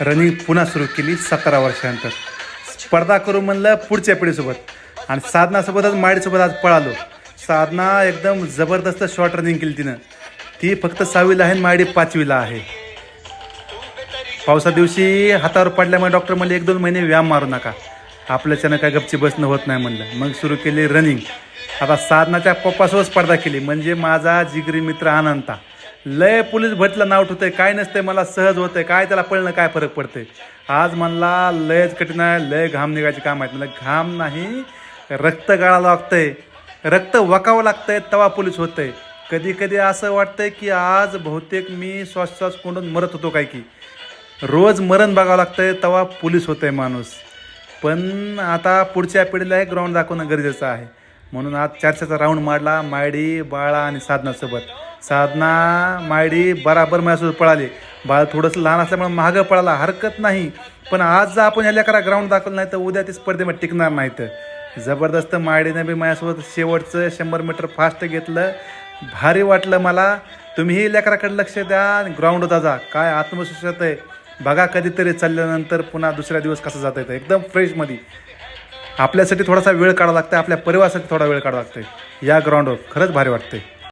Running पुन्हा सुरू केली सतरा वर्षानंतर. स्पर्धा करू म्हणलं पुढच्या पिढीसोबत. आणि साधनासोबतच माडीसोबत आज पळालो. साधना एकदम जबरदस्त शॉर्ट रनिंग केली तिनं. ती फक्त सहावीला आहे आणि माडी पाचवीला आहे. पावसा दिवशी हातावर पडल्यामुळे डॉक्टर म्हणले एक दोन महिने व्यायाम मारू नका. आपल्याच्यानं काय गपची बसणं होत नाही म्हणलं. मग सुरू केली रनिंग आता साधनाच्या पप्पासोबत स्पर्धा केली. म्हणजे माझा जिगरी मित्र अनंता लय पोलीस भरतीला नाव ठेवतंय काय नसतंय मला सहज होतंय काय त्याला पळणं काय फरक पडतंय? आज म्हणला लयच कठीण आहे लय घाम निघायचे काम आहेत. म्हणलं घाम नाही रक्त गाळावं लागतंय. रक्त वकावं लागतंय तवा पोलीस होतंय. कधी कधी असं वाटतंय की आज बहुतेक मी श्वास श्वास कोंडून मरत होतो काय की. रोज मरण बघावं लागतंय तवा पोलीस होतंय माणूस. पण आता पुढच्या पिढीला हे ग्राउंड दाखवणं गरजेचं आहे. म्हणून आज चर्चेचा राऊंड मारला मायडी बाळा आणि साधनासोबत. साधना मायडी बराबर माझ्यासोबत पळाली. बाळ थोडंसं लहान असल्यामुळे महागं पळाला. हरकत नाही. पण आज जर आपण ह्या लेकरा ग्राउंड दाखवलं नाही तर उद्या ते स्पर्धेमध्ये टिकणार नाहीत. जबरदस्त मायडीनं बी माझ्यासोबत शेवटचं शंभर मीटर फास्ट घेतलं. भारी वाटलं मला. तुम्हीही लेकराकडे लक्ष द्या आणि ग्राउंडवर जा. काय आत्मविश्वासात आहे? बघा कधीतरी चालल्यानंतर पुन्हा दुसऱ्या दिवस कसं जाता येतं. एकदम फ्रेशमध्ये आपल्यासाठी थोडासा वेळ काढावा लागतं आपल्या परिवारासाठी थोडा वेळ काढावा लागतं या ग्राउंडवर खरंच भारी वाटतंय.